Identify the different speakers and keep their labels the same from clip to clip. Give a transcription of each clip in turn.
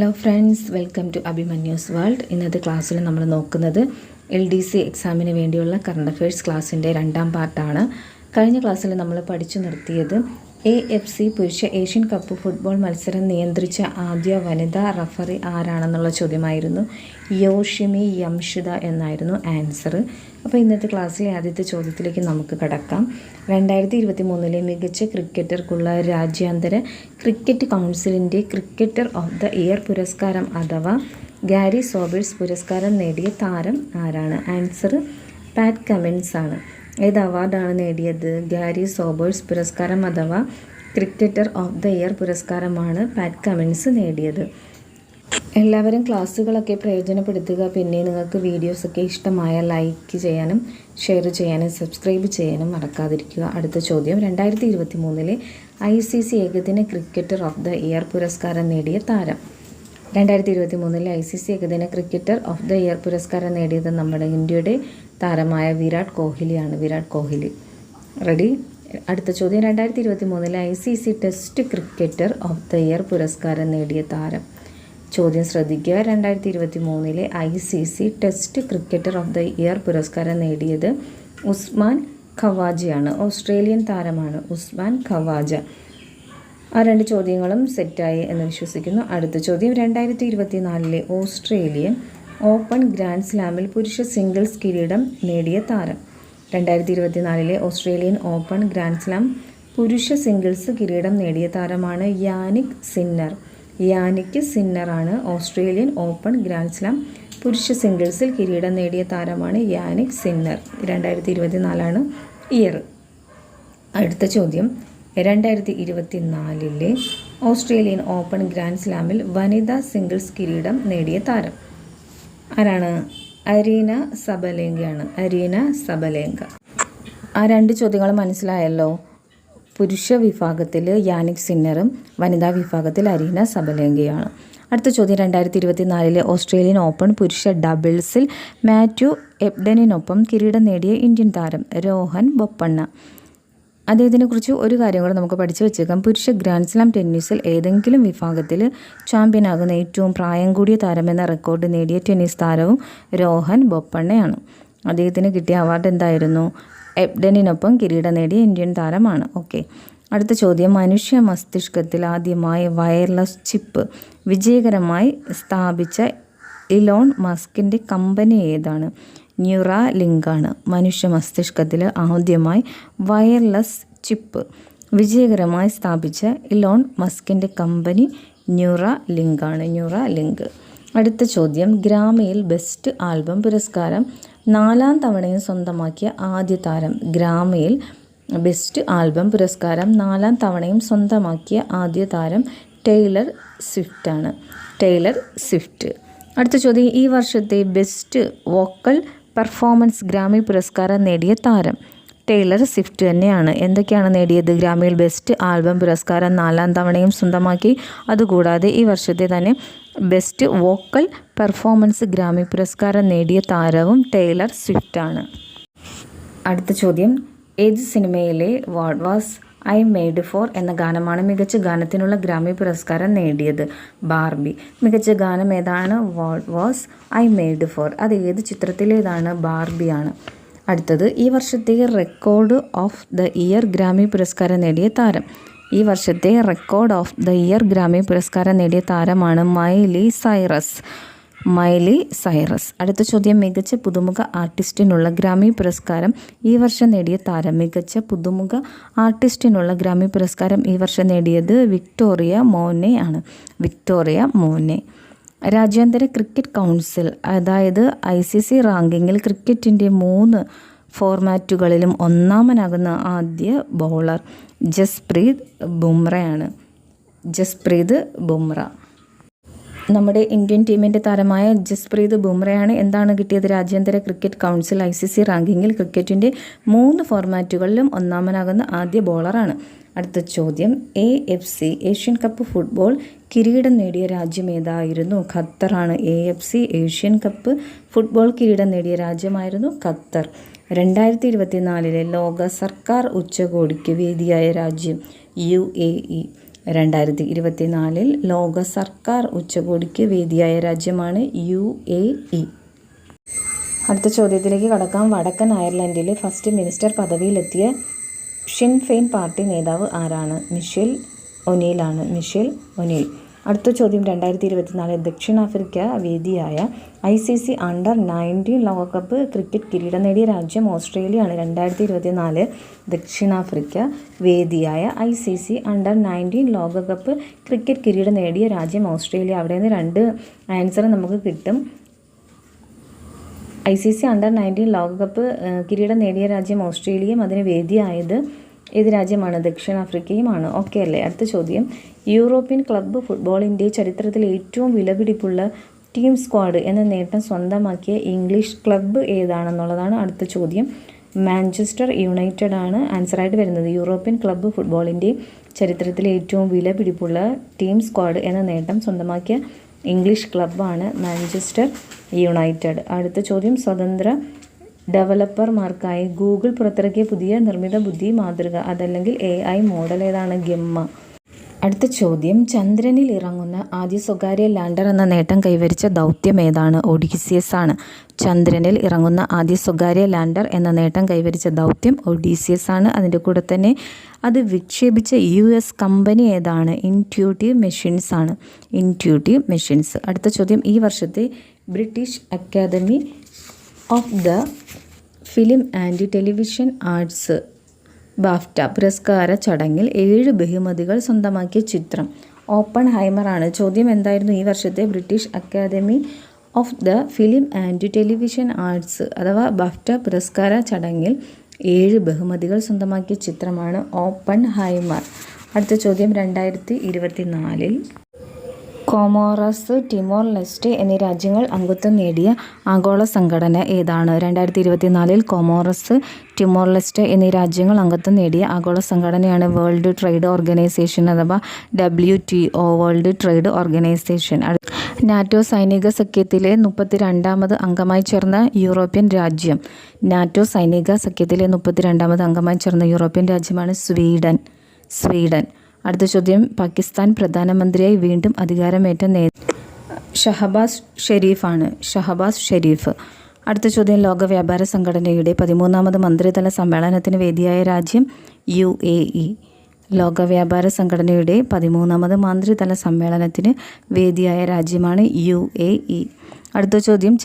Speaker 1: Hello friends welcome to Abhimanyu's world ഇന്നത്തെ ക്ലാസ്സിൽ നമ്മൾ നോക്കുന്നത് എൽ ഡി സി എക്സാമിന് വേണ്ടിയുള്ള കറണ്ട് അഫയേഴ്സ് ക്ലാസ്സിന്റെ രണ്ടാം പാർട്ടാണ് കഴിഞ്ഞ ക്ലാസ്സിൽ നമ്മൾ പഠിച്ചു നിർത്തിയത് എ എഫ് സി പുരുഷ ഏഷ്യൻ കപ്പ് ഫുട്ബോൾ മത്സരം നിയന്ത്രിച്ച ആദ്യ വനിതാ റഫറി ആരാണെന്നുള്ള ചോദ്യമായിരുന്നു. യോഷിമി യംഷിത എന്നായിരുന്നു ആൻസർ. അപ്പോൾ ഇന്നത്തെ ക്ലാസ്സിലെ ആദ്യത്തെ ചോദ്യത്തിലേക്ക് നമുക്ക് കടക്കാം. രണ്ടായിരത്തി ഇരുപത്തി മൂന്നിലെ മികച്ച ക്രിക്കറ്റർക്കുള്ള രാജ്യാന്തര ക്രിക്കറ്റ് കൗൺസിലിന്റെ ക്രിക്കറ്റർ ഓഫ് ദ ഇയർ പുരസ്കാരം അഥവാ ഗാരി സോബേഴ്സ് പുരസ്കാരം നേടിയ താരം ആരാണ്? ആൻസർ പാറ്റ് കമിൻസ് ആണ് ഏത് അവാർഡാണ് നേടിയത്? ഗാരി സോബേഴ്സ് പുരസ്കാരം അഥവാ ക്രിക്കറ്റർ ഓഫ് ദ ഇയർ പുരസ്കാരമാണ് പാറ്റ് കമിൻസ് നേടിയത്. എല്ലാവരും ക്ലാസ്സുകളൊക്കെ പ്രയോജനപ്പെടുത്തുക. പിന്നെ നിങ്ങൾക്ക് വീഡിയോസൊക്കെ ഇഷ്ടമായ ലൈക്ക് ചെയ്യാനും ഷെയർ ചെയ്യാനും സബ്സ്ക്രൈബ് ചെയ്യാനും മറക്കാതിരിക്കുക. അടുത്ത ചോദ്യം. രണ്ടായിരത്തി ഇരുപത്തി മൂന്നിലെ ഐ സി സി ഏകദിന ക്രിക്കറ്റർ ഓഫ് ദ ഇയർ പുരസ്കാരം നേടിയ താരം. രണ്ടായിരത്തി ഇരുപത്തി മൂന്നിലെ ഐ സി സി ഏകദിന ക്രിക്കറ്റർ ഓഫ് ദ ഇയർ പുരസ്കാരം നേടിയത് നമ്മുടെ ഇന്ത്യയുടെ താരമായ വിരാട് കോഹ്ലിയാണ്. വിരാട് കോഹ്ലി. റെഡി? അടുത്ത ചോദ്യം. രണ്ടായിരത്തി ഇരുപത്തി മൂന്നിലെ I C C test cricketer of the year പുരസ്കാരം നേടിയ താരം. ചോദ്യം ശ്രദ്ധിക്കുക. രണ്ടായിരത്തി ഇരുപത്തി മൂന്നിലെ I C C test cricketer of the year പുരസ്കാരം നേടിയത് ഉസ്മാൻ ഖവാജയാണ്. ഓസ്ട്രേലിയൻ താരമാണ് ഉസ്മാൻ ഖവാജ. ആ രണ്ട് ചോദ്യങ്ങളും സെറ്റായി എന്ന് വിശ്വസിക്കുന്നു. അടുത്ത ചോദ്യം. രണ്ടായിരത്തി ഇരുപത്തി നാലിലെ ഓസ്ട്രേലിയൻ ഓപ്പൺ ഗ്രാൻഡ് സ്ലാമിൽ പുരുഷ സിംഗിൾസ് കിരീടം നേടിയ താരം. രണ്ടായിരത്തി ഇരുപത്തിനാലിലെ ഓസ്ട്രേലിയൻ ഓപ്പൺ ഗ്രാൻഡ് സ്ലാം പുരുഷ സിംഗിൾസ് കിരീടം നേടിയ താരമാണ് യാനിക് സിന്നർ. യാനിക് സിന്നറാണ് ഓസ്ട്രേലിയൻ ഓപ്പൺ ഗ്രാൻഡ് സ്ലാം പുരുഷ സിംഗിൾസിൽ കിരീടം നേടിയ താരമാണ് യാനിക് സിന്നർ. രണ്ടായിരത്തി ഇരുപത്തിനാലാണ് ഇയർ. അടുത്ത ചോദ്യം. രണ്ടായിരത്തി ഇരുപത്തിനാലിലെ ഓസ്ട്രേലിയൻ ഓപ്പൺ ഗ്രാൻഡ് സ്ലാമിൽ വനിതാ സിംഗിൾസ് കിരീടം നേടിയ താരം. ആരാണ്? അരീന സബലേങ്കയാണ് അരീന സബലേങ്ക ആ രണ്ട് ചോദ്യങ്ങൾ മനസ്സിലായല്ലോ? പുരുഷ വിഭാഗത്തിൽ യാനിക് സിന്നറും വനിതാ വിഭാഗത്തിൽ അരീന സബലേങ്കയാണ് അടുത്ത ചോദ്യം രണ്ടായിരത്തി ഇരുപത്തി നാലിലെ ഓസ്ട്രേലിയൻ ഓപ്പൺ പുരുഷ ഡബിൾസിൽ മാത്യു എബ്ഡനിനൊപ്പം കിരീടം നേടിയ ഇന്ത്യൻ താരം രോഹൻ ബൊപ്പണ്ണ. അദ്ദേഹത്തിനെ കുറിച്ച് ഒരു കാര്യം കൂടെ നമുക്ക് പഠിച്ചു വെച്ചേക്കാം. പുരുഷ ഗ്രാൻഡ് സ്ലാം ടെന്നീസിൽ ഏതെങ്കിലും വിഭാഗത്തിൽ ചാമ്പ്യൻ ആകുന്ന ഏറ്റവും പ്രായം കൂടിയ താരമെന്ന റെക്കോർഡ് നേടിയ ടെന്നീസ് താരവും രോഹൻ ബൊപ്പണ്ണയാണ്. അദ്ദേഹത്തിന് കിട്ടിയ അവാർഡ് എന്തായിരുന്നു? എബ്ഡനിനൊപ്പം കിരീടം നേടിയ ഇന്ത്യൻ താരമാണ്. ഓക്കെ. അടുത്ത ചോദ്യം. മനുഷ്യ മസ്തിഷ്കത്തിൽ ആദ്യമായി വയർലെസ് ചിപ്പ് വിജയകരമായി സ്ഥാപിച്ച ഇലോൺ മസ്കിന്റെ കമ്പനി ഏതാണ്? ന്യൂറ ലിങ്കാണ് മനുഷ്യ മസ്തിഷ്കത്തിൽ ആദ്യമായി വയർലെസ് ചിപ്പ് വിജയകരമായി സ്ഥാപിച്ച ഇലോൺ മസ്കിന്റെ കമ്പനി ന്യൂറ ലിങ്കാണ് ന്യൂറ ലിങ്ക് അടുത്ത ചോദ്യം. ഗ്രാമയിൽ ബെസ്റ്റ് ആൽബം പുരസ്കാരം നാലാം തവണയും സ്വന്തമാക്കിയ ആദ്യ താരം. ഗ്രാമയിൽ ബെസ്റ്റ് ആൽബം പുരസ്കാരം നാലാം തവണയും സ്വന്തമാക്കിയ ആദ്യ താരം ടൈലർ സ്വിഫ്റ്റാണ്. Taylor Swift. അടുത്ത ചോദ്യം. ഈ വർഷത്തെ ബെസ്റ്റ് വോക്കൽ പെർഫോമൻസ് ഗ്രാമി പുരസ്കാരം നേടിയ താരം ടൈലർ സ്വിഫ്റ്റ് തന്നെയാണ്. എന്തൊക്കെയാണ് നേടിയത്? ഗ്രാമിയിൽ ബെസ്റ്റ് ആൽബം പുരസ്കാരം നാലാം തവണയും സ്വന്തമാക്കി. അതുകൂടാതെ ഈ വർഷത്തെ തന്നെ ബെസ്റ്റ് വോക്കൽ പെർഫോമൻസ് ഗ്രാമി പുരസ്കാരം നേടിയ താരവും ടൈലർ സ്വിഫ്റ്റാണ്. അടുത്ത ചോദ്യം. ഏത് സിനിമയിലെ what was I made for എന്ന ഗാനമാണ് മികച്ച ഗാനത്തിനുള്ള ഗ്രാമി പുരസ്കാരം നേടിയത്. ബാർബി. മികച്ച ഗാനം ഏതാണ്? What was I made for? അത് ഏത് ചിത്രത്തിലേതാണ്? ബാർബിയാണ് അടുത്തത് ഈ വർഷത്തെ record of the year Grammy പുരസ്കാരം നേടിയ താരം. ഈ വർഷത്തെ record of the year Grammy പുരസ്കാരം നേടിയ താരമാണ് മൈലി സൈറസ്. Miley Cyrus. അടുത്ത ചോദ്യം മികച്ച പുതുമുഖ ആർട്ടിസ്റ്റിനുള്ള ഗ്രാമി പുരസ്കാരം. ഈ വർഷം നേടിയ താരം മികച്ച പുതുമുഖ ആർട്ടിസ്റ്റിനുള്ള ഗ്രാമി പുരസ്കാരം ഈ വർഷം നേടിയത് വിക്ടോറിയ മോനെ ആണ്. വിക്ടോറിയ മോനെ. രാജ്യാന്തര ക്രിക്കറ്റ് കൗൺസിൽ അതായത് ഐ സി സി റാങ്കിങ്ങിൽ ക്രിക്കറ്റിന്റെ മൂന്ന് ഫോർമാറ്റുകളിലും ഒന്നാമനാകുന്ന ആദ്യ ബൗളർ ജസ്പ്രീത് ബുംറയാണ്. ജസ്പ്രീത് ബുംറ. നമ്മുടെ ഇന്ത്യൻ ടീമിന്റെ താരമായ ജസ്പ്രീത് ബുംറയാണ് എന്താണ് കിട്ടിയത് രാജ്യാന്തര cricket council I C C റാങ്കിങ്ങിൽ ക്രിക്കറ്റിന്റെ മൂന്ന് ഫോർമാറ്റുകളിലും ഒന്നാമനാകുന്ന ആദ്യ ബോളറാണ്. അടുത്ത ചോദ്യം A F C Asian cup football കിരീടം നേടിയ രാജ്യം ഏതായിരുന്നു? ഖത്തറാണ്. A F C Asian cup football കിരീടം നേടിയ രാജ്യമായിരുന്നു ഖത്തർ. രണ്ടായിരത്തി ഇരുപത്തിനാലിലെ ലോക സർക്കാർ ഉച്ചകോടിക്ക് വേദിയായ രാജ്യം യു എ ഇ. രണ്ടായിരത്തി ഇരുപത്തിനാലിൽ ലോക സർക്കാർ ഉച്ചകോടിക്ക് വേദിയായ രാജ്യമാണ് യു എ ഇ. അടുത്ത ചോദ്യത്തിലേക്ക് കടക്കാം. വടക്കൻ അയർലൻഡിലെ ഫസ്റ്റ് മിനിസ്റ്റർ പദവിയിലെത്തിയ ഷിൻഫെയിൻ പാർട്ടി നേതാവ് ആരാണ്? മിഷേൽ ഒനീലാണ് മിഷേൽ ഒനീൽ. അടുത്ത ചോദ്യം രണ്ടായിരത്തി ഇരുപത്തിനാല് ദക്ഷിണാഫ്രിക്ക വേദിയായ I C C under nineteen ലോകകപ്പ് ക്രിക്കറ്റ് കിരീടം നേടിയ രാജ്യം ഓസ്ട്രേലിയയാണ്. രണ്ടായിരത്തി ഇരുപത്തിനാല് ദക്ഷിണാഫ്രിക്ക വേദിയായ I C C under nineteen ലോകകപ്പ് ക്രിക്കറ്റ് കിരീടം നേടിയ രാജ്യം ഓസ്ട്രേലിയ. അവിടെ നിന്ന് രണ്ട് ആൻസർ നമുക്ക് കിട്ടും. I C C under nineteen ലോകകപ്പ് കിരീടം നേടിയ രാജ്യം ഓസ്ട്രേലിയയും അതിന് വേദിയായത് ഏത് രാജ്യമാണ്? ദക്ഷിണാഫ്രിക്കയുമാണ്. ഓക്കെ അല്ലേ? അടുത്ത ചോദ്യം. യൂറോപ്യൻ ക്ലബ്ബ് ഫുട്ബോളിന്റെ ചരിത്രത്തിൽ ഏറ്റവും വിലപിടിപ്പുള്ള ടീം സ്ക്വാഡ് എന്ന നേട്ടം സ്വന്തമാക്കിയ ഇംഗ്ലീഷ് ക്ലബ്ബ് ഏതാണെന്നുള്ളതാണ് അടുത്ത ചോദ്യം. മാഞ്ചസ്റ്റർ യുണൈറ്റഡ് ആണ് ആൻസറായിട്ട് വരുന്നത്. യൂറോപ്യൻ ക്ലബ്ബ് ഫുട്ബോളിന്റെ ചരിത്രത്തിലെ ഏറ്റവും വിലപിടിപ്പുള്ള ടീം സ്ക്വാഡ് എന്ന നേട്ടം സ്വന്തമാക്കിയ ഇംഗ്ലീഷ് ക്ലബ്ബാണ് മാഞ്ചസ്റ്റർ യുണൈറ്റഡ്. അടുത്ത ചോദ്യം. സ്വതന്ത്ര ഡെവലപ്പർമാർക്കായി ഗൂഗിൾ പുറത്തിറക്കിയ പുതിയ നിർമ്മിത ബുദ്ധി മാതൃക അതല്ലെങ്കിൽ എ ഐ മോഡൽ ഏതാണ് ഗെമ്മ? അടുത്ത ചോദ്യം. ചന്ദ്രനിൽ ഇറങ്ങുന്ന ആദ്യ സ്വകാര്യ ലാൻഡർ എന്ന നേട്ടം കൈവരിച്ച ദൗത്യം ഏതാണ്? ഒഡീസിയസ് ആണ്. ചന്ദ്രനിൽ ഇറങ്ങുന്ന ആദ്യ സ്വകാര്യ ലാൻഡർ എന്ന നേട്ടം കൈവരിച്ച ദൗത്യം ഒഡീസിയസ് ആണ്. അതിന്റെ കൂടെ തന്നെ അത് വിക്ഷേപിച്ച യു എസ് കമ്പനി ഏതാണ്? ഇന്റ്യൂട്ടീവ് മെഷീൻസ് ആണ്. Intuitive machines. അടുത്ത ചോദ്യം. ഈ വർഷത്തെ British academy of the film and television arts BAFTA പുരസ്കാര ചടങ്ങിൽ ഏഴ് ബഹുമതികൾ സ്വന്തമാക്കിയ ചിത്രം. ഓപ്പൺ ഹൈമറാണ് ചോദ്യം എന്തായിരുന്നു? ഈ വർഷത്തെ British academy of the film and television arts അഥവാ ബാഫ്റ്റ പുരസ്കാര ചടങ്ങിൽ ഏഴ് ബഹുമതികൾ സ്വന്തമാക്കിയ ചിത്രമാണ് ഓപ്പൺ ഹൈമർ അടുത്ത ചോദ്യം രണ്ടായിരത്തി ഇരുപത്തിനാലിൽ കോമോറസ് ടിമോർ ലെസ്റ്റ് എന്നീ രാജ്യങ്ങൾ അംഗത്വം നേടിയ ആഗോള സംഘടന ഏതാണ്? രണ്ടായിരത്തി ഇരുപത്തിനാലിൽ കോമോറസ് ടിമോർ ലെസ്റ്റ് എന്നീ രാജ്യങ്ങൾ അംഗത്വം നേടിയ ആഗോള സംഘടനയാണ് വേൾഡ് ട്രേഡ് ഓർഗനൈസേഷൻ അഥവാ W T O world trade organisation. NATO സൈനിക സഖ്യത്തിലെ മുപ്പത്തിരണ്ടാമത് അംഗമായി ചേർന്ന യൂറോപ്യൻ രാജ്യം. നാറ്റോ സൈനിക സഖ്യത്തിലെ മുപ്പത്തിരണ്ടാമത് അംഗമായി ചേർന്ന യൂറോപ്യൻ രാജ്യമാണ് സ്വീഡൻ. സ്വീഡൻ. അടുത്ത ചോദ്യം പാകിസ്ഥാൻ പ്രധാനമന്ത്രിയായി വീണ്ടും അധികാരമേറ്റ നേ ഷഹബാസ് ഷെരീഫാണ്. ഷഹബാസ് ഷെരീഫ്. അടുത്ത ചോദ്യം ലോക വ്യാപാര സംഘടനയുടെ പതിമൂന്നാമത് മന്ത്രിതല സമ്മേളനത്തിന് വേദിയായ രാജ്യം യു എ ഇ. ലോക വ്യാപാര സംഘടനയുടെ പതിമൂന്നാമത് മന്ത്രിതല സമ്മേളനത്തിന് വേദിയായ രാജ്യമാണ് യു എ ഇ. അടുത്ത ചോദ്യം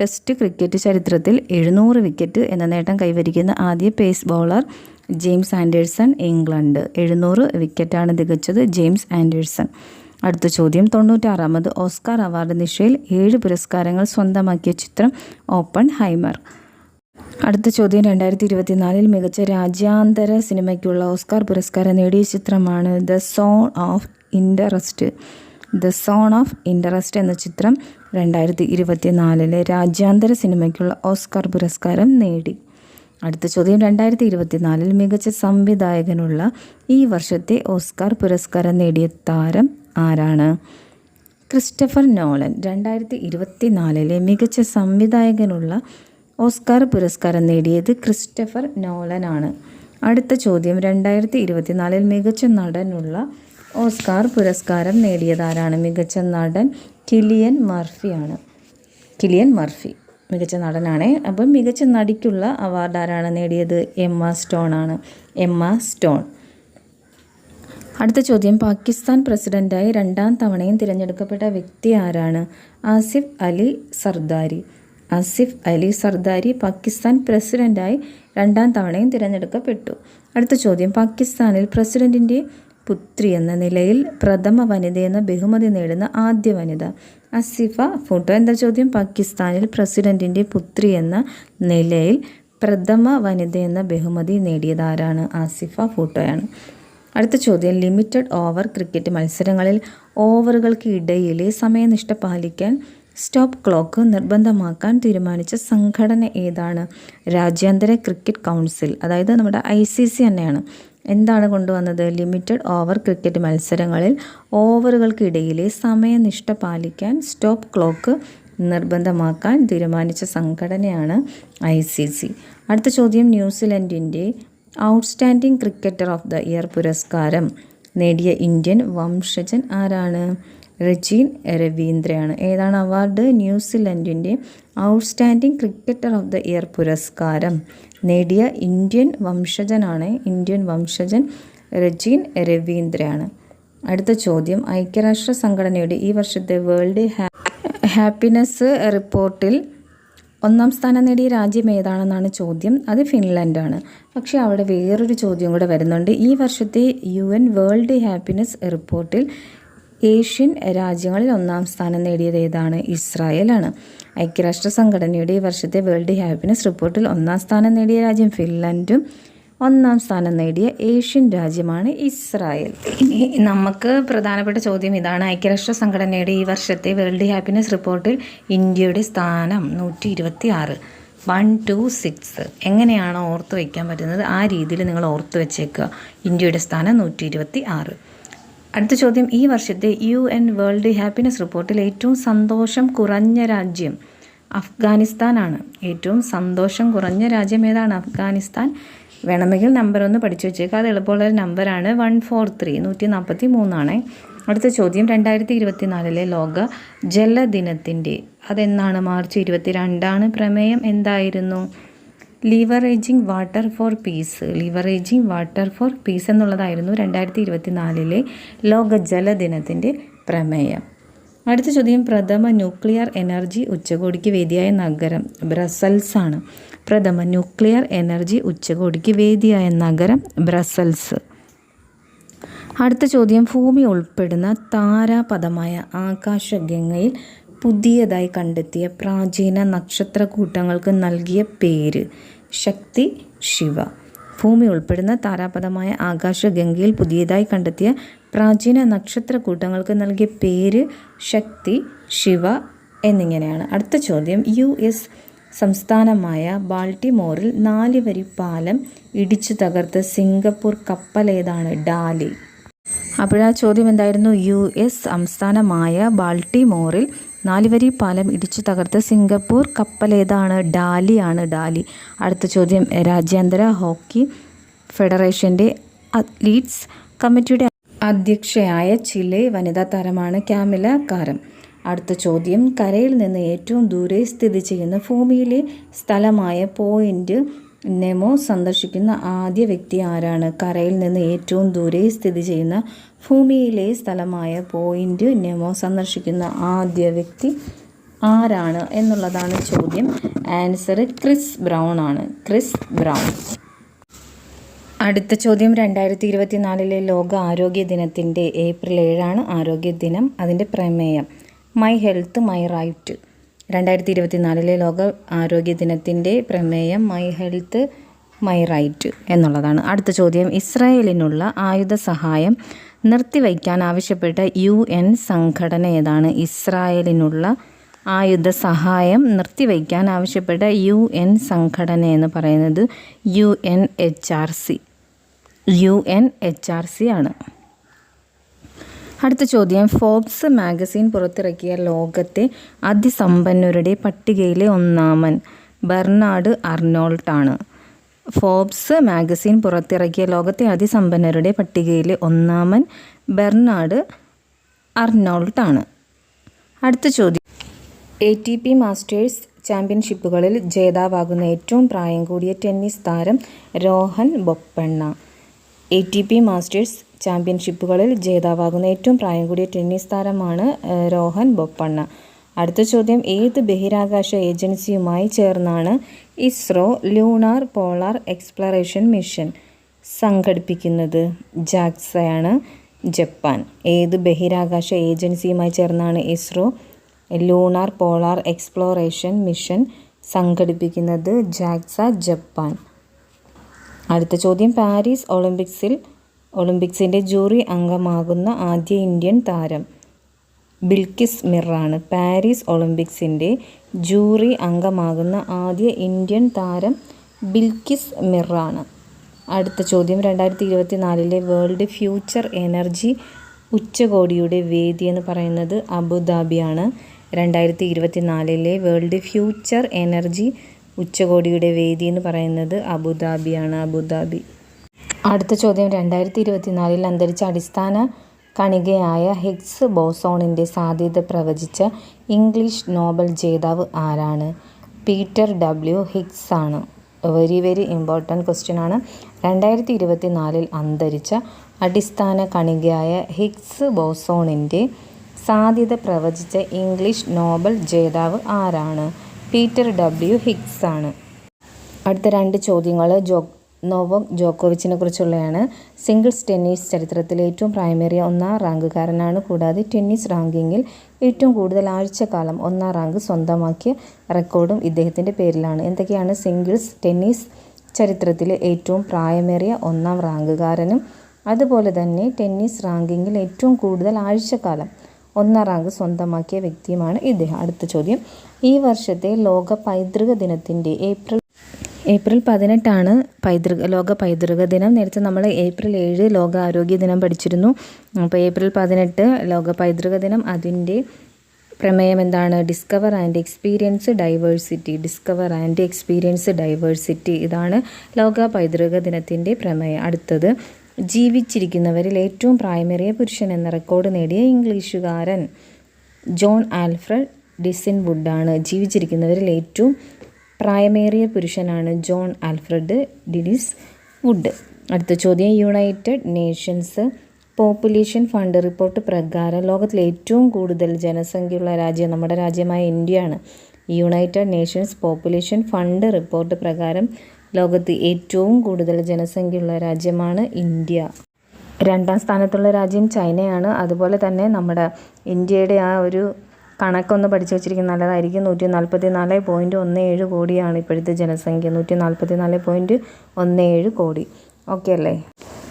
Speaker 1: ടെസ്റ്റ് ക്രിക്കറ്റ് ചരിത്രത്തിൽ എഴുന്നൂറ് വിക്കറ്റ് എന്ന നേട്ടം കൈവരിക്കുന്ന ആദ്യ pace bowler James Anderson England. എഴുന്നൂറ് വിക്കറ്റാണ് തികച്ചത് ജെയിംസ് ആൻഡേഴ്സൺ. അടുത്ത ചോദ്യം. തൊണ്ണൂറ്റാറാമത് ഓസ്കാർ അവാർഡ് നിശയിൽ ഏഴ് പുരസ്കാരങ്ങൾ സ്വന്തമാക്കിയ ചിത്രം ഓപ്പൺ ഹൈമർ അടുത്ത ചോദ്യം. രണ്ടായിരത്തി ഇരുപത്തിനാലിൽ മികച്ച രാജ്യാന്തര സിനിമയ്ക്കുള്ള ഓസ്കാർ പുരസ്കാരം നേടിയ ചിത്രമാണ് the zone of interest the zone of interest എന്ന ചിത്രം രണ്ടായിരത്തി ഇരുപത്തിനാലിലെ രാജ്യാന്തര സിനിമയ്ക്കുള്ള ഓസ്കാർ പുരസ്കാരം നേടി. അടുത്ത ചോദ്യം രണ്ടായിരത്തി ഇരുപത്തിനാലിൽ മികച്ച സംവിധായകനുള്ള ഈ വർഷത്തെ ഓസ്കാർ പുരസ്കാരം നേടിയ താരം ആരാണ്? Christopher Nolan. രണ്ടായിരത്തി ഇരുപത്തിനാലിലെ മികച്ച സംവിധായകനുള്ള ഓസ്കാർ പുരസ്കാരം നേടിയത് ക്രിസ്റ്റഫർ നോളനാണ്. അടുത്ത ചോദ്യം രണ്ടായിരത്തി ഇരുപത്തിനാലിൽ മികച്ച നടനുള്ള ഓസ്കാർ പുരസ്കാരം നേടിയതാരാണ് മികച്ച നടൻ കിലിയൻ മർഫിയാണ്. Kylian Murphy. മികച്ച നടനാണ്. അപ്പം മികച്ച നടിക്കുള്ള അവാർഡ് ആരാണ് നേടിയത് എമ്മ സ്റ്റോൺ ആണ് എമ്മ സ്റ്റോൺ. അടുത്ത ചോദ്യം. പാകിസ്ഥാൻ പ്രസിഡന്റായി രണ്ടാം തവണയും തിരഞ്ഞെടുക്കപ്പെട്ട വ്യക്തി ആരാണ്? ആസിഫ് അലി സർദാരി. ആസിഫ് അലി സർദാരി പാകിസ്ഥാൻ പ്രസിഡന്റായി രണ്ടാം തവണയും തിരഞ്ഞെടുക്കപ്പെട്ടു. അടുത്ത ചോദ്യം. പാകിസ്ഥാനിൽ പ്രസിഡന്റിന്റെ പുത്രി എന്ന നിലയിൽ പ്രഥമ വനിത എന്ന ബഹുമതി നേടുന്ന ആദ്യ വനിത. അസിഫ ഫോട്ടോ എന്താ ചോദ്യം പാകിസ്ഥാനിൽ പ്രസിഡന്റിന്റെ പുത്രി എന്ന നിലയിൽ പ്രഥമ വനിത എന്ന ബഹുമതി നേടിയതാരാണ്? ആസിഫ ഫോട്ടോയാണ്. അടുത്ത ചോദ്യം ലിമിറ്റഡ് ഓവർ ക്രിക്കറ്റ് മത്സരങ്ങളിൽ ഓവറുകൾക്ക് ഇടയിലെ സമയനിഷ്ഠ പാലിക്കാൻ സ്റ്റോപ്പ് ക്ലോക്ക് നിർബന്ധമാക്കാൻ തീരുമാനിച്ച സംഘടന ഏതാണ്? രാജ്യാന്തര ക്രിക്കറ്റ് കൗൺസിൽ അതായത് നമ്മുടെ ഐ സി സി തന്നെയാണ്. എന്താണ് കൊണ്ടുവന്നത്? ലിമിറ്റഡ് ഓവർ ക്രിക്കറ്റ് മത്സരങ്ങളിൽ ഓവറുകൾക്കിടയിലെ സമയനിഷ്ഠ പാലിക്കാൻ സ്റ്റോപ്പ് ക്ലോക്ക് നിർബന്ധമാക്കാൻ തീരുമാനിച്ച സംഘടനയാണ് ഐ സി സി അടുത്ത ചോദ്യം ന്യൂസിലൻഡിന്റെ outstanding cricketer of the year പുരസ്കാരം നേടിയ ഇന്ത്യൻ വംശജൻ ആരാണ്? റജീൻ രവീന്ദ്രയാണ്. ഏതാണ് award? ന്യൂസിലൻഡിന്റെ outstanding cricketer of the year പുരസ്കാരം നേടിയ ഇന്ത്യൻ വംശജനാണ് ഇന്ത്യൻ വംശജൻ റജീൻ രവീന്ദ്രയാണ്. അടുത്ത ചോദ്യം. ഐക്യരാഷ്ട്ര സംഘടനയുടെ ഈ വർഷത്തെ വേൾഡ് ഹാപ്പിനെസ് റിപ്പോർട്ടിൽ ഒന്നാം സ്ഥാനം നേടിയ രാജ്യം ഏതാണെന്നാണ് ചോദ്യം. അത് ഫിൻലൻഡാണ്. പക്ഷേ അവിടെ വേറൊരു ചോദ്യം കൂടെ വരുന്നുണ്ട്. ഈ വർഷത്തെ യു എൻ വേൾഡ് ഹാപ്പിനെസ് റിപ്പോർട്ടിൽ ഏഷ്യൻ രാജ്യങ്ങളിൽ ഒന്നാം സ്ഥാനം നേടിയത് ഏതാണ്? ഇസ്രായേലാണ്. ഐക്യരാഷ്ട്ര സംഘടനയുടെ ഈ വർഷത്തെ വേൾഡ് ഹാപ്പിനെസ് റിപ്പോർട്ടിൽ ഒന്നാം സ്ഥാനം നേടിയ രാജ്യം ഫിൻലൻഡും ഒന്നാം സ്ഥാനം നേടിയ ഏഷ്യൻ രാജ്യമാണ് ഇസ്രായേൽ. ഇനി നമുക്ക് പ്രധാനപ്പെട്ട ചോദ്യം ഇതാണ്. ഐക്യരാഷ്ട്ര സംഘടനയുടെ ഈ വർഷത്തെ വേൾഡ് ഹാപ്പിനെസ് റിപ്പോർട്ടിൽ ഇന്ത്യയുടെ സ്ഥാനം നൂറ്റി ഇരുപത്തി ആറ് വൺ ടു സിക്സ്. എങ്ങനെയാണോ ഓർത്ത് വയ്ക്കാൻ പറ്റുന്നത് ആ രീതിയിൽ നിങ്ങൾ ഓർത്ത് വെച്ചേക്കുക. ഇന്ത്യയുടെ സ്ഥാനം നൂറ്റി ഇരുപത്തി ആറ് അടുത്ത ചോദ്യം. ഈ വർഷത്തെ യു എൻ വേൾഡ് ഹാപ്പിനെസ് റിപ്പോർട്ടിൽ ഏറ്റവും സന്തോഷം കുറഞ്ഞ രാജ്യം അഫ്ഗാനിസ്ഥാനാണ്. ഏറ്റവും സന്തോഷം കുറഞ്ഞ രാജ്യം ഏതാണ്? അഫ്ഗാനിസ്ഥാൻ. വേണമെങ്കിൽ നമ്പർ ഒന്ന് പഠിച്ചു വെച്ചേക്കാം. അത് എളുപ്പമുള്ള ഒരു നമ്പറാണ് വൺ ഫോർ ത്രീ നൂറ്റി നാൽപ്പത്തി മൂന്നാണ് അടുത്ത ചോദ്യം. രണ്ടായിരത്തി ഇരുപത്തി നാലിലെ ലോക ജലദിനത്തിന്റെ അതെന്നാണ്? മാർച്ച് ഇരുപത്തി രണ്ടാണ് പ്രമേയം. എന്തായിരുന്നു? Leveraging water for peace leveraging water for peace എന്നുള്ളതായിരുന്നു രണ്ടായിരത്തി ഇരുപത്തി നാലിലെ ലോക ജലദിനത്തിന്റെ പ്രമേയം. അടുത്ത ചോദ്യം പ്രഥമ ന്യൂക്ലിയർ എനർജി ഉച്ചകോടിക്ക് വേദിയായ നഗരം ബ്രസൽസ് ആണ്. പ്രഥമ ന്യൂക്ലിയർ എനർജി ഉച്ചകോടിക്ക് വേദിയായ നഗരം ബ്രസൽസ്. അടുത്ത ചോദ്യം ഭൂമി ഉൾപ്പെടുന്ന താരാപഥമായ ആകാശഗംഗയിൽ പുതിയതായി കണ്ടെത്തിയ പ്രാചീന നക്ഷത്രക്കൂട്ടങ്ങൾക്ക് നൽകിയ പേര്. ശക്തി ശിവ. ഭൂമി ഉൾപ്പെടുന്ന താരാപഥമായ ആകാശഗംഗയിൽ പുതിയതായി കണ്ടെത്തിയ പ്രാചീന നക്ഷത്രക്കൂട്ടങ്ങൾക്ക് നൽകിയ പേര് ശക്തി ശിവ എന്നിങ്ങനെയാണ്. അടുത്ത ചോദ്യം. യു എസ് സംസ്ഥാനമായ ബാൾട്ടിമോറിൽ നാല് വരി പാലം ഇടിച്ചു തകർത്ത സിംഗപ്പൂർ കപ്പൽ ഏതാണ്? ഡാലി. അപ്പോഴാ ചോദ്യം എന്തായിരുന്നു? യു എസ് സംസ്ഥാനമായ ബാൾട്ടിമോറിൽ നാലുവരി പാലം ഇടിച്ചു തകർത്ത് സിംഗപ്പൂർ കപ്പലേതാണ് ഡാലിയാണ് ഡാലി. അടുത്ത ചോദ്യം രാജ്യാന്തര ഹോക്കി ഫെഡറേഷന്റെ അത്ലീറ്റ്സ് കമ്മിറ്റിയുടെ അധ്യക്ഷയായ ചിലെ വനിതാ താരമാണ് ക്യാമില കാരം. അടുത്ത ചോദ്യം കരയിൽ നിന്ന് ഏറ്റവും ദൂരെ സ്ഥിതി ചെയ്യുന്ന ഭൂമിയിലെ സ്ഥലമായ പോയിന്റ് നെമോ സന്ദർശിക്കുന്ന ആദ്യ വ്യക്തി ആരാണ്? കരയിൽ നിന്ന് ഏറ്റവും ദൂരെ സ്ഥിതി ചെയ്യുന്ന ഭൂമിയിലെ സ്ഥലമായ പോയിന്റ് നെമോ സന്ദർശിക്കുന്ന ആദ്യ വ്യക്തി ആരാണ് എന്നുള്ളതാണ് ചോദ്യം. ആൻസർ ക്രിസ് ബ്രൗൺ ആണ്. Chris Brown. അടുത്ത ചോദ്യം രണ്ടായിരത്തി ഇരുപത്തിനാലിലെ ലോക ആരോഗ്യ ദിനത്തിന്റെ ഏപ്രിൽ ഏഴാണ് ആരോഗ്യ ദിനം. അതിന്റെ പ്രമേയം മൈ ഹെൽത്ത് മൈ റൈറ്റ് രണ്ടായിരത്തി ഇരുപത്തിനാലിലെ ലോക ആരോഗ്യ ദിനത്തിന്റെ പ്രമേയം മൈ ഹെൽത്ത് മൈ റൈറ്റ് എന്നുള്ളതാണ്. അടുത്ത ചോദ്യം ഇസ്രായേലിനുള്ള ആയുധ സഹായം നിർത്തിവയ്ക്കാൻ ആവശ്യപ്പെട്ട യു എൻ സംഘടന ഏതാണ്? ഇസ്രായേലിനുള്ള ആയുധ സഹായം നിർത്തിവയ്ക്കാൻ ആവശ്യപ്പെട്ട യു എൻ സംഘടന എന്ന് പറയുന്നത് U N H R C. U N H R C ആണ്. അടുത്ത ചോദ്യം. ഫോബ്സ് മാഗസിൻ പുറത്തിറക്കിയ ലോകത്തെ അതിസമ്പന്നരുടെ പട്ടികയിലെ ഒന്നാമൻ ബെർണാഡ് അർണോൾട്ടാണ്. ഫോബ്സ് മാഗസിൻ പുറത്തിറക്കിയ ലോകത്തെ അതിസമ്പന്നരുടെ പട്ടികയിലെ ഒന്നാമൻ ബെർണാഡ് അർണോൾട്ടാണ്. അടുത്ത ചോദ്യം. എ ടി പി മാസ്റ്റേഴ്സ് ചാമ്പ്യൻഷിപ്പുകളിൽ ജേതാവാകുന്ന ഏറ്റവും പ്രായം കൂടിയ ടെന്നീസ് താരം Rohan Bopanna. A T P masters ചാമ്പ്യൻഷിപ്പുകളിൽ ജേതാവാകുന്ന ഏറ്റവും പ്രായം കൂടിയ ടെന്നീസ് താരമാണ് രോഹൻ ബൊപ്പണ്ണ. അടുത്ത ചോദ്യം ഏത് ബഹിരാകാശ ഏജൻസിയുമായി ചേർന്നാണ് ISRO lunar polar exploration mission സംഘടിപ്പിക്കുന്നത്? ജാക്സയാണ് ജപ്പാൻ. ഏത് ബഹിരാകാശ ഏജൻസിയുമായി ചേർന്നാണ് ISRO lunar polar exploration mission സംഘടിപ്പിക്കുന്നത്? JAXA Japan. അടുത്ത ചോദ്യം പാരീസ് ഒളിമ്പിക്സിൽ ഒളിമ്പിക്സിന്റെ ജൂറി അംഗമാകുന്ന ആദ്യ ഇന്ത്യൻ താരം ബിൽക്കിസ് മിറാണ് പാരീസ് ഒളിമ്പിക്സിന്റെ ജൂറി അംഗമാകുന്ന ആദ്യ ഇന്ത്യൻ താരം ബിൽക്കിസ് മിറാണ്. അടുത്ത ചോദ്യം രണ്ടായിരത്തി ഇരുപത്തി നാലിലെ വേൾഡ് ഫ്യൂച്ചർ എനർജി ഉച്ചകോടിയുടെ വേദി എന്ന് പറയുന്നത് അബുദാബിയാണ്. രണ്ടായിരത്തി ഇരുപത്തി നാലിലെ വേൾഡ് ഫ്യൂച്ചർ എനർജി ഉച്ചകോടിയുടെ വേദി എന്ന് പറയുന്നത് അബുദാബിയാണ്. അബുദാബി അടുത്ത ചോദ്യം രണ്ടായിരത്തി ഇരുപത്തിനാലിൽ അന്തരിച്ച അടിസ്ഥാന കണികയായ ഹിഗ്സ് ബോസോണിന്റെ സാധ്യത പ്രവചിച്ച ഇംഗ്ലീഷ് നോബൽ ജേതാവ് ആരാണ്? പീറ്റർ ഡബ്ല്യു ഹിഗ്സ് ആണ്. വെരി വെരി ഇമ്പോർട്ടന്റ് ക്വസ്റ്റ്യൻ ആണ്. രണ്ടായിരത്തി ഇരുപത്തിനാലിൽ അന്തരിച്ച അടിസ്ഥാന കണികയായ ഹിഗ്സ് ബോസോണിന്റെ സാധ്യത പ്രവചിച്ച ഇംഗ്ലീഷ് നോബൽ ജേതാവ് ആരാണ്? പീറ്റർ ഡബ്ല്യു ഹിഗ്സ് ആണ്. അടുത്ത രണ്ട് ചോദ്യങ്ങൾ ജോ നോവോക് ജോക്കോവിച്ചിനെ കുറിച്ചുള്ളതാണ് സിംഗിൾസ് ടെന്നീസ് ചരിത്രത്തിലെ ഏറ്റവും പ്രായമേറിയ ഒന്നാം റാങ്കുകാരനാണ്. കൂടാതെ ടെന്നീസ് റാങ്കിങ്ങിൽ ഏറ്റവും കൂടുതൽ ആഴ്ചക്കാലം ഒന്നാം റാങ്ക് സ്വന്തമാക്കിയ റെക്കോർഡും ഇദ്ദേഹത്തിന്റെ പേരിലാണ്. എന്തൊക്കെയാണ് സിംഗിൾസ് ടെന്നീസ് ചരിത്രത്തിലെ ഏറ്റവും പ്രായമേറിയ ഒന്നാം റാങ്കുകാരനും? അതുപോലെ തന്നെ ടെന്നീസ് റാങ്കിങ്ങിൽ ഏറ്റവും കൂടുതൽ ആഴ്ചക്കാലം ഒന്നാം റാങ്ക് സ്വന്തമാക്കിയ വ്യക്തിയുമാണ് ഇദ്ദേഹം. അടുത്ത ചോദ്യം. ഈ വർഷത്തെ ലോക പൈതൃക ദിനത്തിന്റെ ഏപ്രിൽ ഏപ്രിൽ പതിനെട്ടാണ് പൈതൃക ലോക പൈതൃക ദിനം. നേരത്തെ നമ്മൾ ഏപ്രിൽ ഏഴ് ലോക ആരോഗ്യ ദിനം പഠിച്ചിരുന്നു. അപ്പോൾ ഏപ്രിൽ പതിനെട്ട് ലോക പൈതൃക ദിനം. അതിന്റെ പ്രമേയം എന്താണ്? Discover and experience diversity discover and experience diversity ഇതാണ് ലോക പൈതൃക ദിനത്തിന്റെ പ്രമേയം. അടുത്തത് ജീവിച്ചിരിക്കുന്നവരിൽ ഏറ്റവും പ്രായമേറിയ പുരുഷൻ എന്ന റെക്കോർഡ് നേടിയ ഇംഗ്ലീഷുകാരൻ ജോൺ ആൽഫ്രഡ് ഡിസിൻ വുഡാണ് ജീവിച്ചിരിക്കുന്നവരിൽ ഏറ്റവും പ്രായമേറിയ പുരുഷനാണ് ജോൺ ആൽഫ്രഡ് ഡിനിസ് വുഡ്. അടുത്ത ചോദ്യം. United nations population fund report പ്രകാരം ലോകത്തിലെ ഏറ്റവും കൂടുതൽ ജനസംഖ്യയുള്ള രാജ്യം നമ്മുടെ രാജ്യമായ ഇന്ത്യയാണ്. United nations population fund report പ്രകാരം ലോകത്ത് ഏറ്റവും കൂടുതൽ ജനസംഖ്യയുള്ള രാജ്യമാണ് ഇന്ത്യ. രണ്ടാം സ്ഥാനത്തുള്ള രാജ്യം ചൈനയാണ്. അതുപോലെ തന്നെ നമ്മുടെ ഇന്ത്യയുടെ ആ ഒരു കണക്കൊന്ന് പഠിച്ചു വെച്ചിരിക്കുന്നത് നല്ലതായിരിക്കും. നൂറ്റി നാൽപ്പത്തി നാല് പോയിന്റ് ഒന്ന് ഏഴ് കോടിയാണ് ഇപ്പോഴത്തെ ജനസംഖ്യ. നൂറ്റി നാൽപ്പത്തി നാല് പോയിന്റ് ഒന്ന് ഏഴ് കോടി. ഓക്കെ അല്ലേ?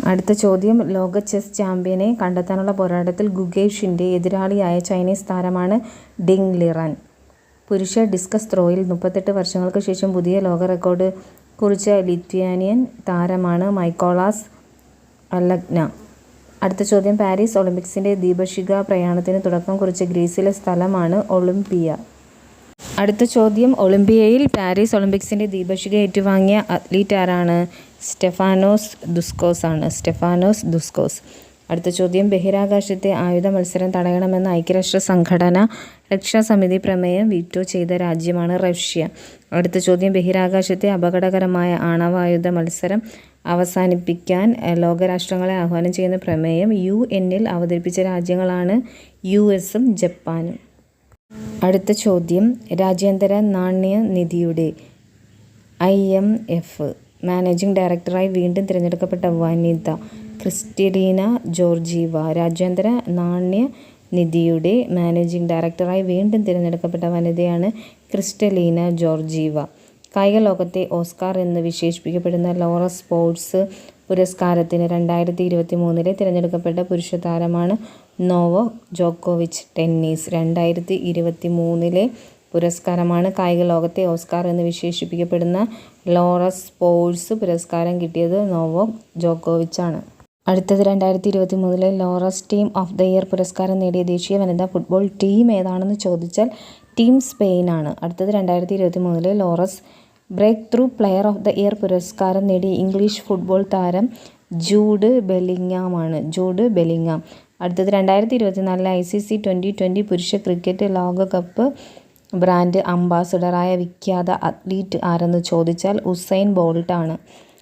Speaker 1: അടുത്ത ചോദ്യം. ലോക ചെസ് ചാമ്പ്യനെ കണ്ടെത്താനുള്ള പോരാട്ടത്തിൽ ഗുഗേഷിന്റെ എതിരാളിയായ ചൈനീസ് താരമാണ് ഡിങ് ലിറൻ. പുരുഷ ഡിസ്കസ് ത്രോയിൽ മുപ്പത്തെട്ട് വർഷങ്ങൾക്ക് ശേഷം പുതിയ ലോക റെക്കോർഡ് കുറിച്ച ലിത്വാനിയൻ താരമാണ് മൈക്കോളാസ് അലഗ്ന. അടുത്ത ചോദ്യം. പാരീസ് ഒളിമ്പിക്സിന്റെ ദീപശിഖ പ്രയാണത്തിന് തുടക്കം കുറിച്ച ഗ്രീസിലെ സ്ഥലമാണ് ഒളിമ്പിയ. അടുത്ത ചോദ്യം. ഒളിമ്പിയയിൽ പാരീസ് ഒളിമ്പിക്സിന്റെ ദീപശിഖ ഏറ്റുവാങ്ങിയ അത്ലീറ്റ് ആരാണ്? സ്റ്റെഫാനോസ് ദുസ്കോസ് ആണ്. സ്റ്റെഫാനോസ് ദുസ്കോസ്. അടുത്ത ചോദ്യം. ബഹിരാകാശത്തെ ആയുധ മത്സരം തടയണമെന്ന ഐക്യരാഷ്ട്ര സംഘടന രക്ഷാസമിതി പ്രമേയം വീറ്റോ ചെയ്ത രാജ്യമാണ് റഷ്യ. അടുത്ത ചോദ്യം. ബഹിരാകാശത്തെ അപകടകരമായ ആണവായുധ മത്സരം അവസാനിപ്പിക്കാൻ ലോകരാഷ്ട്രങ്ങളെ ആഹ്വാനം ചെയ്യുന്ന പ്രമേയം യു എന്നിൽ അവതരിപ്പിച്ച രാജ്യങ്ങളാണ് യു എസും ജപ്പാനും. അടുത്ത ചോദ്യം രാജ്യാന്തര നാണ്യ നിധിയുടെ ഐ എം എഫ് മാനേജിംഗ് ഡയറക്ടറായി വീണ്ടും തിരഞ്ഞെടുക്കപ്പെട്ട വനിത ക്രിസ്റ്റലീന ജോർജീവ രാജ്യാന്തര നാണ്യ നിധിയുടെ മാനേജിംഗ് ഡയറക്ടറായി വീണ്ടും തിരഞ്ഞെടുക്കപ്പെട്ട വനിതയാണ് ക്രിസ്റ്റലീന ജോർജീവ. കായിക ലോകത്തെ ഓസ്കാർ എന്ന് വിശേഷിപ്പിക്കപ്പെടുന്ന ലോറ സ്പോർട്സ് പുരസ്കാരത്തിന് രണ്ടായിരത്തി ഇരുപത്തി മൂന്നിലെ തിരഞ്ഞെടുക്കപ്പെട്ട പുരുഷ താരമാണ് നോവോ ജോക്കോവിച്ച് ടെന്നീസ്. രണ്ടായിരത്തി ഇരുപത്തി മൂന്നിലെ പുരസ്കാരമാണ് കായിക ലോകത്തെ ഓസ്കാർ എന്ന് വിശേഷിപ്പിക്കപ്പെടുന്ന ലോറസ് സ്പോർട്സ് പുരസ്കാരം കിട്ടിയത് നോവോ ജോക്കോവിച്ചാണ്. അടുത്തത് രണ്ടായിരത്തി ഇരുപത്തി മൂന്നിലെ Laureus team of the year പുരസ്കാരം നേടിയ ദേശീയ വനിതാ ഫുട്ബോൾ ടീം ഏതാണെന്ന് ചോദിച്ചാൽ ടീം സ്പെയിനാണ്. അടുത്തത് രണ്ടായിരത്തി ഇരുപത്തി മൂന്നിലെ Laureus breakthrough player of the year പുരസ്കാരം നേടിയ ഇംഗ്ലീഷ് ഫുട്ബോൾ താരം ജൂഡ് ബെലിങ്ങാമാണ് ജൂഡ് ബെലിങ്ങാം അടുത്തത് രണ്ടായിരത്തി ഇരുപത്തിനാലിലെ I C C twenty twenty പുരുഷ ക്രിക്കറ്റ് ലോകകപ്പ് ബ്രാൻഡ് അംബാസഡറായ വിഖ്യാത അത്ലീറ്റ് ആരെന്ന് ചോദിച്ചാൽ ഉസൈൻ ബോൾട്ടാണ്.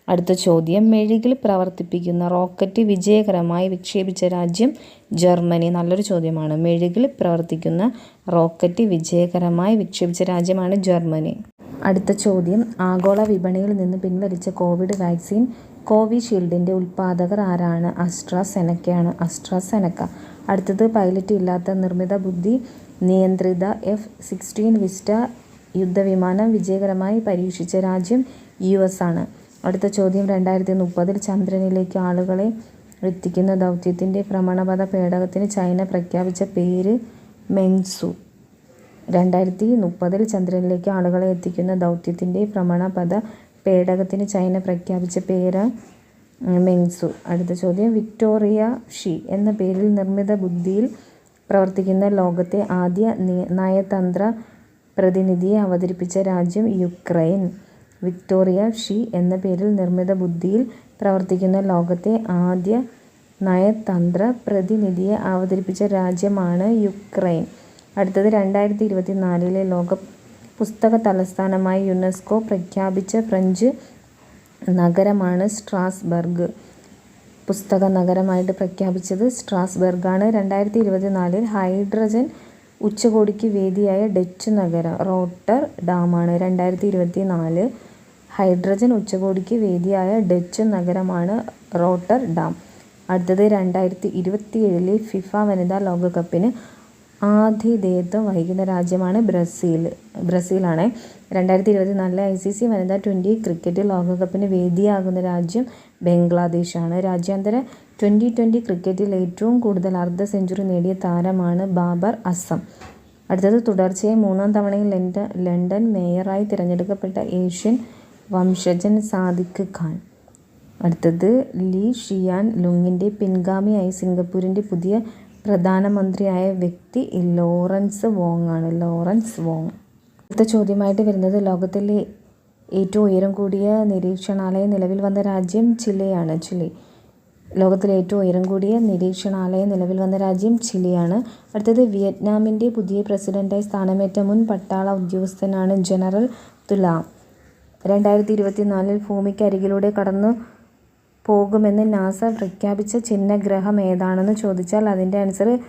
Speaker 1: അടുത്ത ചോദ്യം. മെഴുകിൽ പ്രവർത്തിപ്പിക്കുന്ന റോക്കറ്റ് വിജയകരമായി വിക്ഷേപിച്ച രാജ്യം ജർമ്മനി. നല്ലൊരു ചോദ്യമാണ്. മെഴുകിൽ പ്രവർത്തിക്കുന്ന റോക്കറ്റ് വിജയകരമായി വിക്ഷേപിച്ച രാജ്യമാണ് ജർമ്മനി. അടുത്ത ചോദ്യം. ആഗോള വിപണിയിൽ നിന്ന് പിൻവലിച്ച കോവിഡ് വാക്സിൻ കോവിഷീൽഡിന്റെ ഉൽപ്പാദകർ ആരാണ്? അസ്ട്രാസെനക്കയാണ്. അസ്ട്രാസെനക്ക. അടുത്തത്. പൈലറ്റ് ഇല്ലാത്ത നിർമ്മിത ബുദ്ധി നിയന്ത്രിത എഫ് സിക്സ്റ്റീൻ വിസ്റ്റ യുദ്ധവിമാനം വിജയകരമായി പരീക്ഷിച്ച രാജ്യം യു എസ് ആണ്. അടുത്ത ചോദ്യം രണ്ടായിരത്തി മുപ്പതിൽ ചന്ദ്രനിലേക്ക് ആളുകളെ എത്തിക്കുന്ന ദൗത്യത്തിന്റെ ഭ്രമണപഥ പേടകത്തിന് ചൈന പ്രഖ്യാപിച്ച പേര് മെങ്സു. രണ്ടായിരത്തി മുപ്പതിൽ ചന്ദ്രനിലേക്ക് ആളുകളെ എത്തിക്കുന്ന ദൗത്യത്തിന്റെ ഭ്രമണപഥ പേടകത്തിന് ചൈന പ്രഖ്യാപിച്ച പേര് മെങ്സു. അടുത്ത ചോദ്യം വിക്ടോറിയ ഷി എന്ന പേരിൽ നിർമ്മിത ബുദ്ധിയിൽ പ്രവർത്തിക്കുന്ന ലോകത്തെ ആദ്യ നയതന്ത്ര പ്രതിനിധിയെ അവതരിപ്പിച്ച രാജ്യം യുക്രൈൻ. വിക്ടോറിയ ഷി എന്ന പേരിൽ നിർമ്മിത ബുദ്ധിയിൽ പ്രവർത്തിക്കുന്ന ലോകത്തെ ആദ്യ നയതന്ത്ര പ്രതിനിധിയെ അവതരിപ്പിച്ച രാജ്യമാണ് യുക്രൈൻ. അടുത്തത് രണ്ടായിരത്തി ഇരുപത്തി നാലിലെ ലോക പുസ്തക തലസ്ഥാനമായി യുനെസ്കോ പ്രഖ്യാപിച്ച ഫ്രഞ്ച് നഗരമാണ് സ്ട്രാസ്ബർഗ്. പുസ്തക നഗരമായിട്ട് പ്രഖ്യാപിച്ചത് സ്ട്രാസ്ബർഗാണ്. രണ്ടായിരത്തി ഇരുപത്തിനാലിൽ ഹൈഡ്രജൻ ഉച്ചകോടിക്ക് വേദിയായ ഡച്ച് നഗരം റോട്ടർ ഡാമാണ് രണ്ടായിരത്തി ഇരുപത്തി നാല് ഹൈഡ്രജൻ ഉച്ചകോടിക്ക് വേദിയായ ഡച്ച് നഗരമാണ് റോട്ടർ ഡാം. അടുത്തത് രണ്ടായിരത്തി ഇരുപത്തിയേഴിലെ ഫിഫ വനിതാ ലോകകപ്പിന് ആതിഥേയത്വം വഹിക്കുന്ന രാജ്യമാണ് ബ്രസീൽ ബ്രസീലാണ്. രണ്ടായിരത്തി ഇരുപത്തി നാലിലെ ഐ സി സി വനിതാ ട്വന്റി ക്രിക്കറ്റ് ലോകകപ്പിന് വേദിയാകുന്ന രാജ്യം ബംഗ്ലാദേശാണ്. രാജ്യാന്തര ട്വന്റി ട്വന്റി ക്രിക്കറ്റിൽ ഏറ്റവും കൂടുതൽ അർദ്ധ സെഞ്ചുറി നേടിയ താരമാണ് ബാബർ അസം. അടുത്തത് തുടർച്ചയായി മൂന്നാം തവണയും ലണ്ടൻ ലണ്ടൻ മേയറായി തിരഞ്ഞെടുക്കപ്പെട്ട ഏഷ്യൻ വംശജൻ സാദിഖ് ഖാൻ. അടുത്തത് ലീ ഷിയാൻ ലുങ്ങിന്റെ പിൻഗാമിയായി സിംഗപ്പൂരിന്റെ പുതിയ പ്രധാനമന്ത്രിയായ വ്യക്തി ലോറൻസ് വോങ് ആണ്. Lawrence Wong. അടുത്ത ചോദ്യമായിട്ട് വരുന്നത് ലോകത്തിലെ ഏറ്റവും ഉയരം കൂടിയ നിരീക്ഷണാലയം നിലവിൽ വന്ന രാജ്യം ചിലയാണ്. ചിലി. ലോകത്തിലെ ഏറ്റവും ഉയരം കൂടിയ നിരീക്ഷണാലയം നിലവിൽ വന്ന രാജ്യം ചിലിയാണ്. അടുത്തത് വിയറ്റ്നാമിന്റെ പുതിയ പ്രസിഡന്റായി സ്ഥാനമേറ്റ മുൻ പട്ടാള ഉദ്യോഗസ്ഥനാണ് ജനറൽ തുലാം. രണ്ടായിരത്തി ഇരുപത്തിനാലിൽ ഭൂമിക്കരികിലൂടെ കടന്നു പോകുമെന്ന് നാസ പ്രഖ്യാപിച്ച ചിഹ്നഗ്രഹം ഏതാണെന്ന് ചോദിച്ചാൽ അതിന്റെ ആൻസർ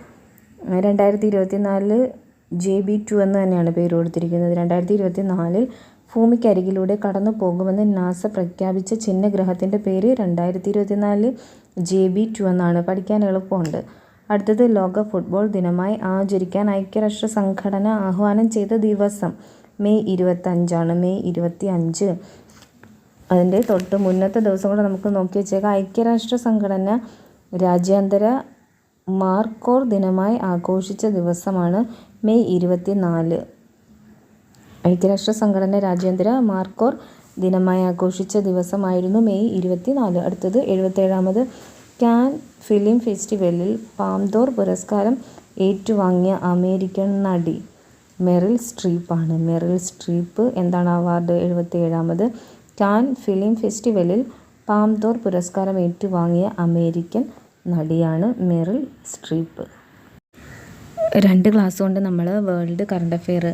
Speaker 1: രണ്ടായിരത്തി ഇരുപത്തി നാലിൽ ജെ ബി ടു എന്ന് തന്നെയാണ് പേര് കൊടുത്തിരിക്കുന്നത്. രണ്ടായിരത്തി ഇരുപത്തി നാലിൽ ഭൂമിക്കരികിലൂടെ കടന്നു പോകുമെന്ന് നാസ പ്രഖ്യാപിച്ച ചിഹ്നഗ്രഹത്തിന്റെ പേര് രണ്ടായിരത്തി ഇരുപത്തി നാലിൽ ജെ ബി ടു എന്നാണ്. പഠിക്കാൻ എളുപ്പമുണ്ട്. അടുത്തത് ലോക ഫുട്ബോൾ ദിനമായി ആചരിക്കാൻ ഐക്യരാഷ്ട്ര സംഘടന ആഹ്വാനം ചെയ്ത ദിവസം മെയ് ഇരുപത്തഞ്ചാണ്. മെയ് ഇരുപത്തി അഞ്ച് അതിന്റെ തൊട്ട് മുന്നത്തെ ദിവസം കൂടെ നമുക്ക് നോക്കി വെച്ചേക്കാം. ഐക്യരാഷ്ട്ര സംഘടന രാജ്യാന്തര മാർക്കോർ ദിനമായി ആഘോഷിച്ച ദിവസമാണ് മെയ് ഇരുപത്തി നാല് ഐക്യരാഷ്ട്ര സംഘടന രാജ്യാന്തര മാർക്കോർ ദിനമായി ആഘോഷിച്ച ദിവസമായിരുന്നു മെയ് ഇരുപത്തി നാല് അടുത്തത് എഴുപത്തേഴാമത് കാൻ ഫിലിം ഫെസ്റ്റിവലിൽ പാംതോർ പുരസ്കാരം ഏറ്റുവാങ്ങിയ അമേരിക്കൻ നടി. മെറിൽ സ്ട്രീപ്പാണ്. മെറിൽ സ്ട്രീപ്പ് എന്താണ് അവാർഡ്? എഴുപത്തി ഏഴാമത് കാൻ ഫിലിം ഫെസ്റ്റിവലിൽ പാംതോർ പുരസ്കാരം ഏറ്റുവാങ്ങിയ അമേരിക്കൻ നടിയാണ് മെറിൽ സ്ട്രീപ്പ്. രണ്ട് ക്ലാസ് കൊണ്ട് നമ്മൾ വേൾഡ് കറണ്ട് അഫെയർ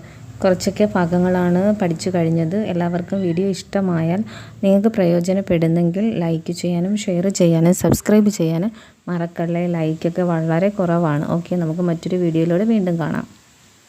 Speaker 1: കുറച്ചൊക്കെ ഭാഗങ്ങളാണ് പഠിച്ചു കഴിഞ്ഞത്. എല്ലാവർക്കും വീഡിയോ ഇഷ്ടമായാൽ നിങ്ങൾക്ക് പ്രയോജനപ്പെടുന്നെങ്കിൽ ലൈക്ക് ചെയ്യാനും ഷെയർ ചെയ്യാനും സബ്സ്ക്രൈബ് ചെയ്യാനും മറക്കല്ലേ. ലൈക്കൊക്കെ വളരെ കുറവാണ്. ഓക്കെ നമുക്ക് മറ്റൊരു വീഡിയോയിലൂടെ വീണ്ടും കാണാം.